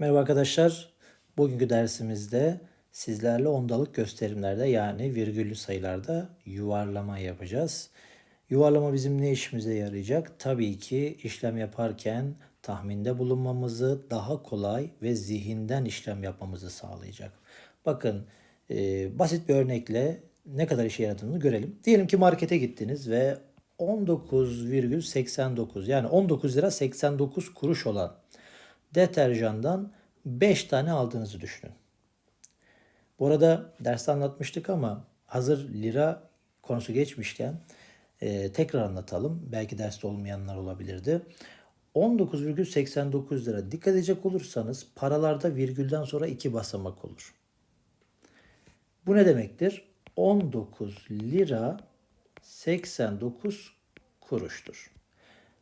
Merhaba arkadaşlar. Bugünkü dersimizde sizlerle ondalık gösterimlerde yani virgüllü sayılarda yuvarlama yapacağız. Yuvarlama bizim ne işimize yarayacak? Tabii ki işlem yaparken tahminde bulunmamızı daha kolay ve zihinden işlem yapmamızı sağlayacak. Bakın e, basit bir örnekle ne kadar işe yaradığını görelim. Diyelim ki markete gittiniz ve 19,89 yani 19 lira 89 kuruş olan deterjandan 5 tane aldığınızı düşünün. Bu arada derste anlatmıştık ama hazır lira konusu geçmişken e, tekrar anlatalım. Belki derste olmayanlar olabilirdi. 19,89 lira. Dikkat edecek olursanız paralarda virgülden sonra iki basamak olur. Bu ne demektir? 19 lira 89 kuruştur.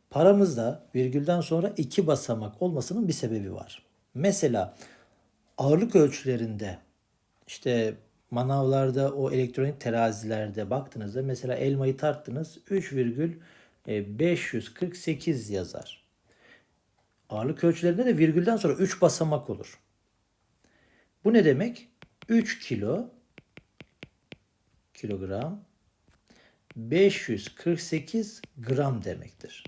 Paramızda virgülden sonra iki basamak olmasının bir sebebi var. Mesela ağırlık ölçülerinde işte manavlarda o elektronik terazilerde baktığınızda mesela elmayı tarttınız 3,548 yazar. Ağırlık ölçülerinde de virgülden sonra 3 basamak olur. Bu ne demek? 3 kilo kilogram 548 gram demektir.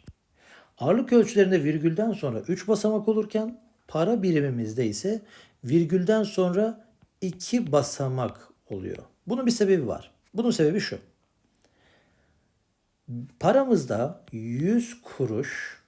Ağırlık ölçülerinde virgülden sonra 3 basamak olurken para birimimizde ise virgülden sonra 2 basamak oluyor. Bunun bir sebebi var. Bunun sebebi şu. Paramızda 100 kuruş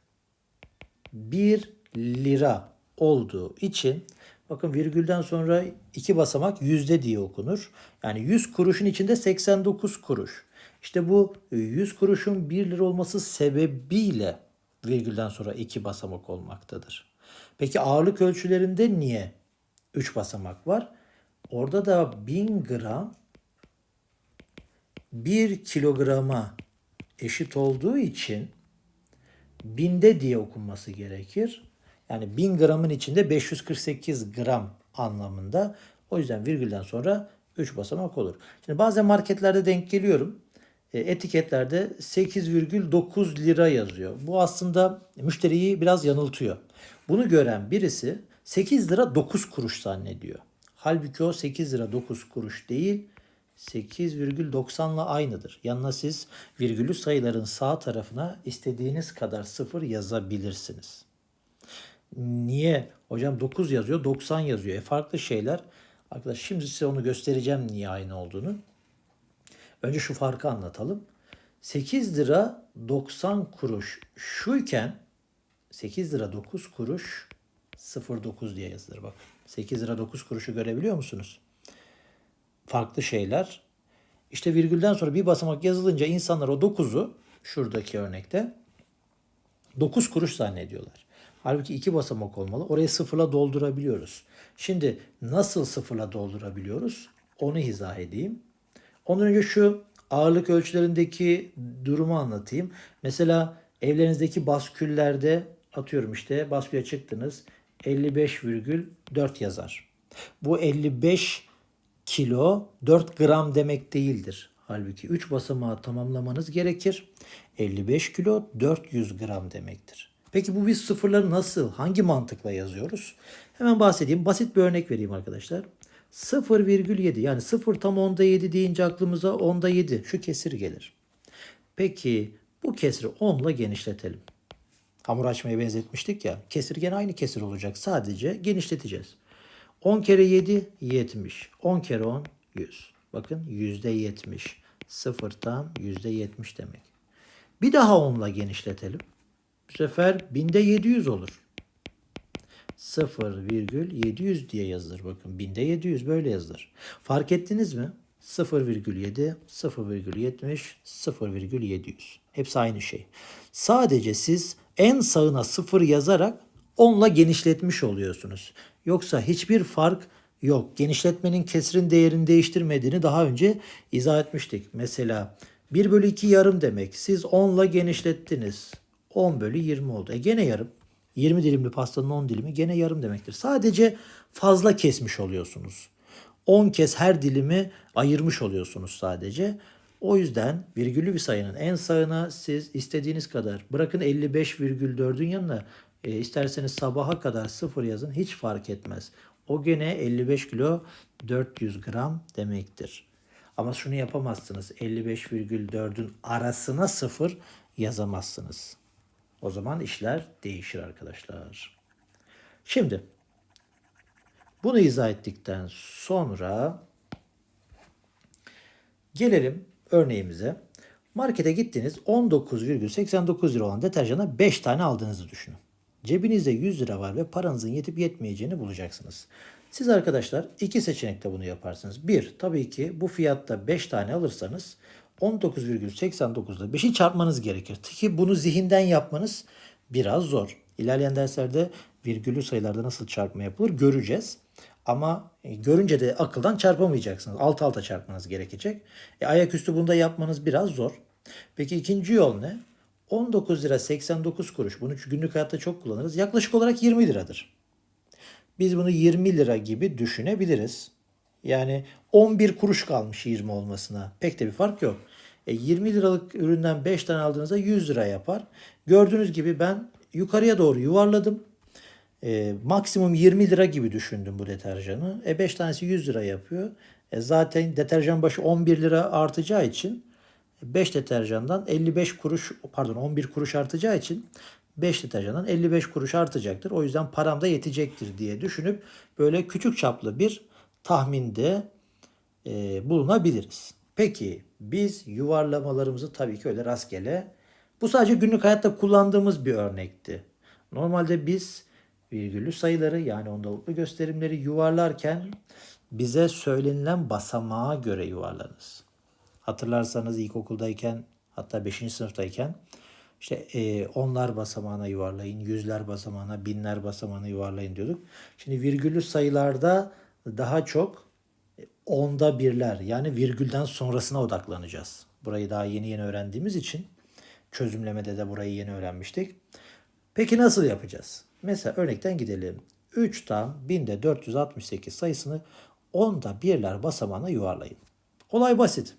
1 lira olduğu için bakın virgülden sonra iki basamak yüzde diye okunur. Yani 100 kuruşun içinde 89 kuruş. İşte bu 100 kuruşun 1 lira olması sebebiyle virgülden sonra iki basamak olmaktadır. Peki ağırlık ölçülerinde niye 3 basamak var? Orada da 1000 gram 1 kilograma eşit olduğu için binde diye okunması gerekir. Yani 1000 gramın içinde 548 gram anlamında. O yüzden virgülden sonra 3 basamak olur. Şimdi bazen marketlerde denk geliyorum. E, etiketlerde 8,9 lira yazıyor. Bu aslında müşteriyi biraz yanıltıyor. Bunu gören birisi 8 lira 9 kuruş zannediyor. Halbuki o 8 lira 9 kuruş değil 8,90 ile aynıdır. Yanına siz virgülü sayıların sağ tarafına istediğiniz kadar sıfır yazabilirsiniz. Niye? Hocam 9 yazıyor 90 yazıyor. E farklı şeyler. Arkadaş şimdi size onu göstereceğim niye aynı olduğunu. Önce şu farkı anlatalım. 8 lira 90 kuruş şuyken 8 lira 9 kuruş 09 diye yazılır bak. 8 lira 9 kuruşu görebiliyor musunuz? Farklı şeyler. İşte virgülden sonra bir basamak yazılınca insanlar o 9'u şuradaki örnekte 9 kuruş zannediyorlar. Halbuki iki basamak olmalı. Orayı sıfırla doldurabiliyoruz. Şimdi nasıl sıfırla doldurabiliyoruz? Onu izah edeyim. Ondan önce şu ağırlık ölçülerindeki durumu anlatayım. Mesela evlerinizdeki basküllerde atıyorum işte basküye çıktınız 55,4 yazar. Bu 55 kilo 4 gram demek değildir. Halbuki 3 basamağı tamamlamanız gerekir. 55 kilo 400 gram demektir. Peki bu biz sıfırları nasıl, hangi mantıkla yazıyoruz? Hemen bahsedeyim. Basit bir örnek vereyim arkadaşlar. 0,7 yani 0 tam onda 7 deyince aklımıza onda 7 şu kesir gelir. Peki bu kesri 10 ile genişletelim. Hamur açmaya benzetmiştik ya. Kesir gene aynı kesir olacak. Sadece genişleteceğiz. 10 kere 7 70. 10 kere 10 100. Bakın %70. 0 tam %70 demek. Bir daha 10 ile genişletelim. Bu sefer binde 700 olur. 0,700 diye yazılır. Bakın binde 700 böyle yazılır. Fark ettiniz mi? 0,7, 0,70, 0,700. Hepsi aynı şey. Sadece siz en sağına 0 yazarak onla genişletmiş oluyorsunuz. Yoksa hiçbir fark yok. Genişletmenin kesrin değerini değiştirmediğini daha önce izah etmiştik. Mesela 1 bölü 2 yarım demek. Siz 10 ile genişlettiniz. 10 bölü 20 oldu. E gene yarım. 20 dilimli pastanın 10 dilimi gene yarım demektir. Sadece fazla kesmiş oluyorsunuz. 10 kez her dilimi ayırmış oluyorsunuz sadece. O yüzden virgüllü bir sayının en sağına siz istediğiniz kadar bırakın 55,4'ün yanına E, isterseniz sabaha kadar sıfır yazın hiç fark etmez. O gene 55 kilo 400 gram demektir. Ama şunu yapamazsınız. 55,4'ün arasına sıfır yazamazsınız. O zaman işler değişir arkadaşlar. Şimdi bunu izah ettikten sonra gelelim örneğimize. Markete gittiniz 19,89 lira olan deterjana 5 tane aldığınızı düşünün. Cebinizde 100 lira var ve paranızın yetip yetmeyeceğini bulacaksınız. Siz arkadaşlar iki seçenekte bunu yaparsınız. Bir, tabii ki bu fiyatta 5 tane alırsanız 19,89'da 5'i çarpmanız gerekir. Ki bunu zihinden yapmanız biraz zor. İlerleyen derslerde virgüllü sayılarda nasıl çarpma yapılır göreceğiz. Ama e, görünce de akıldan çarpamayacaksınız. Alt alta çarpmanız gerekecek. E, ayaküstü bunda yapmanız biraz zor. Peki ikinci yol ne? 19 lira 89 kuruş. Bunu günlük hayatta çok kullanırız. Yaklaşık olarak 20 liradır. Biz bunu 20 lira gibi düşünebiliriz. Yani 11 kuruş kalmış 20 olmasına. Pek de bir fark yok. E 20 liralık üründen 5 tane aldığınızda 100 lira yapar. Gördüğünüz gibi ben yukarıya doğru yuvarladım. E, maksimum 20 lira gibi düşündüm bu deterjanı. E 5 tanesi 100 lira yapıyor. E zaten deterjan başı 11 lira artacağı için 5 deterjandan 55 kuruş pardon 11 kuruş artacağı için 5 deterjandan 55 kuruş artacaktır. O yüzden param da yetecektir diye düşünüp böyle küçük çaplı bir tahminde e, bulunabiliriz. Peki biz yuvarlamalarımızı tabii ki öyle rastgele bu sadece günlük hayatta kullandığımız bir örnekti. Normalde biz virgüllü sayıları yani ondalıklı gösterimleri yuvarlarken bize söylenilen basamağa göre yuvarlarız. Hatırlarsanız ilkokuldayken hatta 5. sınıftayken işte e, onlar basamağına yuvarlayın, yüzler basamağına, binler basamağına yuvarlayın diyorduk. Şimdi virgüllü sayılarda daha çok onda birler yani virgülden sonrasına odaklanacağız. Burayı daha yeni yeni öğrendiğimiz için çözümlemede de burayı yeni öğrenmiştik. Peki nasıl yapacağız? Mesela örnekten gidelim. 3 tam 1000'de 468 sayısını onda birler basamağına yuvarlayın. Olay basit.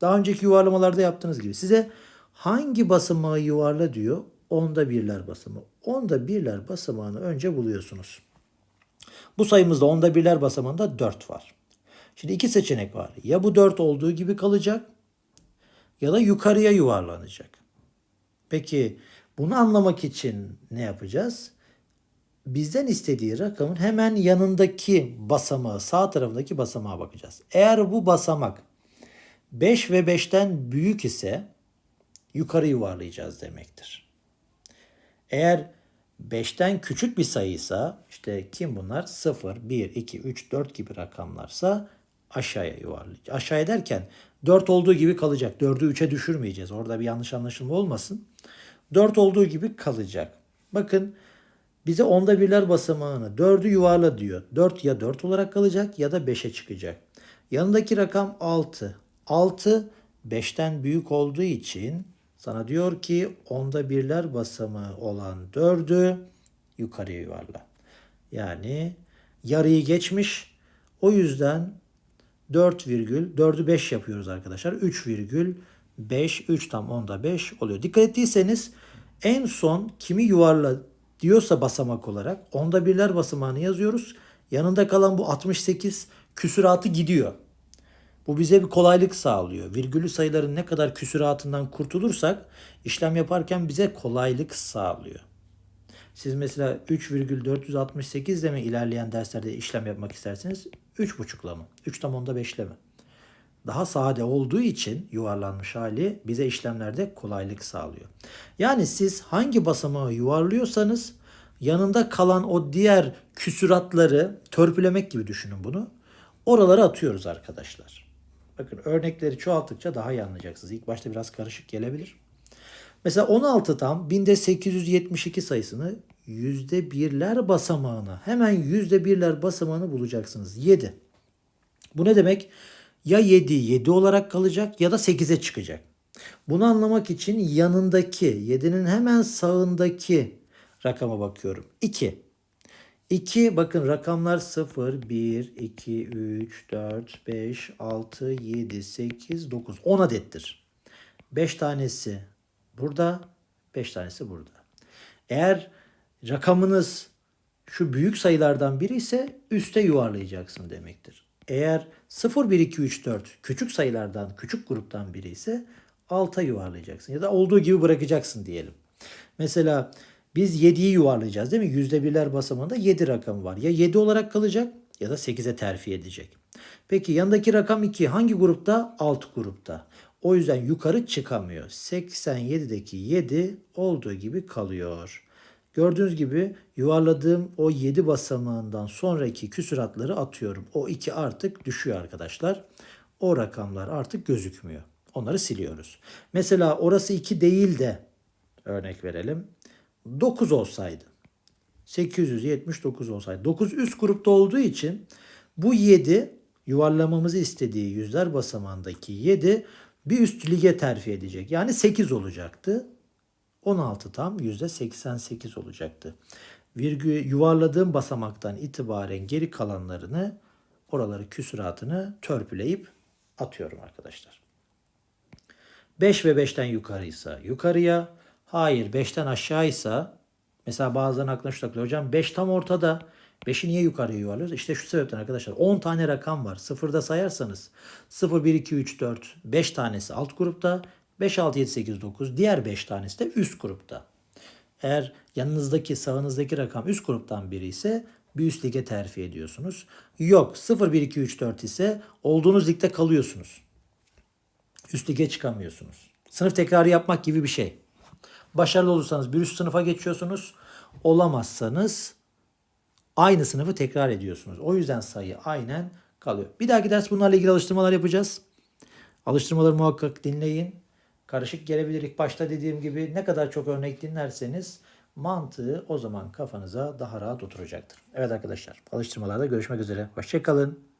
Daha önceki yuvarlamalarda yaptığınız gibi. Size hangi basamağı yuvarla diyor? Onda birler basamağı. Onda birler basamağını önce buluyorsunuz. Bu sayımızda onda birler basamağında 4 var. Şimdi iki seçenek var. Ya bu 4 olduğu gibi kalacak ya da yukarıya yuvarlanacak. Peki bunu anlamak için ne yapacağız? Bizden istediği rakamın hemen yanındaki basamağı, sağ tarafındaki basamağa bakacağız. Eğer bu basamak 5 ve 5'ten büyük ise yukarı yuvarlayacağız demektir. Eğer 5'ten küçük bir sayıysa işte kim bunlar? 0, 1, 2, 3, 4 gibi rakamlarsa aşağıya yuvarlayacağız. Aşağıya derken 4 olduğu gibi kalacak. 4'ü 3'e düşürmeyeceğiz. Orada bir yanlış anlaşılma olmasın. 4 olduğu gibi kalacak. Bakın bize onda birler basamağını 4'ü yuvarla diyor. 4 ya 4 olarak kalacak ya da 5'e çıkacak. Yanındaki rakam 6. 6 5'ten büyük olduğu için sana diyor ki onda birler basamağı olan 4'ü yukarıya yuvarla. Yani yarıyı geçmiş. O yüzden 4 virgül 4'ü 5 yapıyoruz arkadaşlar. 3 virgül 5 3 tam onda 5 oluyor. Dikkat ettiyseniz en son kimi yuvarla diyorsa basamak olarak onda birler basamağını yazıyoruz. Yanında kalan bu 68 küsuratı gidiyor. Bu bize bir kolaylık sağlıyor. Virgülü sayıların ne kadar küsuratından kurtulursak işlem yaparken bize kolaylık sağlıyor. Siz mesela 3,468 ile mi ilerleyen derslerde işlem yapmak isterseniz 3,5'la mı? 3 tam onda 5'le mi? Daha sade olduğu için yuvarlanmış hali bize işlemlerde kolaylık sağlıyor. Yani siz hangi basamağı yuvarlıyorsanız yanında kalan o diğer küsuratları törpülemek gibi düşünün bunu. Oralara atıyoruz arkadaşlar. Bakın örnekleri çoğalttıkça daha iyi anlayacaksınız. İlk başta biraz karışık gelebilir. Mesela 16 tam binde 872 sayısını yüzde birler basamağına hemen yüzde birler basamağını bulacaksınız. 7. Bu ne demek? Ya 7 7 olarak kalacak ya da 8'e çıkacak. Bunu anlamak için yanındaki 7'nin hemen sağındaki rakama bakıyorum. 2. 2 bakın rakamlar 0, 1, 2, 3, 4, 5, 6, 7, 8, 9. 10 adettir. 5 tanesi burada, 5 tanesi burada. Eğer rakamınız şu büyük sayılardan biri ise üste yuvarlayacaksın demektir. Eğer 0, 1, 2, 3, 4 küçük sayılardan, küçük gruptan biri ise alta yuvarlayacaksın. Ya da olduğu gibi bırakacaksın diyelim. Mesela biz 7'yi yuvarlayacağız değil mi? Yüzde birler basamağında 7 rakamı var. Ya 7 olarak kalacak ya da 8'e terfi edecek. Peki yanındaki rakam 2 hangi grupta? Alt grupta. O yüzden yukarı çıkamıyor. 87'deki 7 olduğu gibi kalıyor. Gördüğünüz gibi yuvarladığım o 7 basamağından sonraki küsuratları atıyorum. O 2 artık düşüyor arkadaşlar. O rakamlar artık gözükmüyor. Onları siliyoruz. Mesela orası 2 değil de örnek verelim. 9 olsaydı. 879 olsaydı. 9 üst grupta olduğu için bu 7 yuvarlamamızı istediği yüzler basamağındaki 7 bir üst lige terfi edecek. Yani 8 olacaktı. 16 tam %88 olacaktı. Virgül yuvarladığım basamaktan itibaren geri kalanlarını oraları küsuratını törpüleyip atıyorum arkadaşlar. 5 ve 5'ten yukarıysa yukarıya, hayır 5'ten aşağıysa mesela bazen aklına şu takılıyor. Hocam 5 tam ortada. 5'i niye yukarıya yuvarlıyoruz? İşte şu sebepten arkadaşlar 10 tane rakam var. Sıfırda sayarsanız 0, 1, 2, 3, 4, 5 tanesi alt grupta. 5, 6, 7, 8, 9 diğer 5 tanesi de üst grupta. Eğer yanınızdaki sağınızdaki rakam üst gruptan biri ise bir üst lige terfi ediyorsunuz. Yok 0, 1, 2, 3, 4 ise olduğunuz ligde kalıyorsunuz. Üst lige çıkamıyorsunuz. Sınıf tekrarı yapmak gibi bir şey. Başarılı olursanız bir üst sınıfa geçiyorsunuz. Olamazsanız aynı sınıfı tekrar ediyorsunuz. O yüzden sayı aynen kalıyor. Bir dahaki ders bunlarla ilgili alıştırmalar yapacağız. Alıştırmaları muhakkak dinleyin. Karışık gelebilir ilk başta dediğim gibi ne kadar çok örnek dinlerseniz mantığı o zaman kafanıza daha rahat oturacaktır. Evet arkadaşlar alıştırmalarda görüşmek üzere. Hoşçakalın.